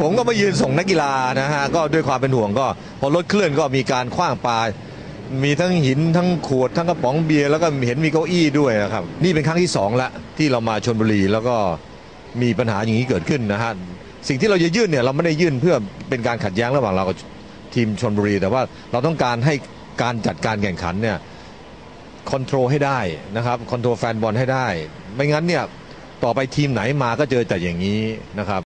ผมก็มายืนส่งนักกีฬานะฮะก็ด้วยความเป็นห่วงก็ พอรถเคลื่อนก็มีการคว้างปลามีทั้งหินทั้งขวดทั้งกระป๋องเบียร์แล้วก็เห็นมีเก้าอี้ด้วยนะครับ นี่เป็นครั้งที่สองละที่เรามาชนบุรีแล้วก็มีปัญหาอย่างนี้เกิดขึ้นนะฮะสิ่งที่เราจะยื่นเนี่ยเราไม่ได้ยื่นเพื่อเป็นการขัดแย้งระหว่างเรากับทีมชนบุรี แต่ว่าเราต้องการให้การจัดการแข่งขันเนี่ยคอนโทรลให้ได้นะครับคอนโทรลแฟนบอลให้ได้ ไม่งั้นเนี่ยต่อไปทีมไหนมาก็เจอแต่อย่างนี้นะครับ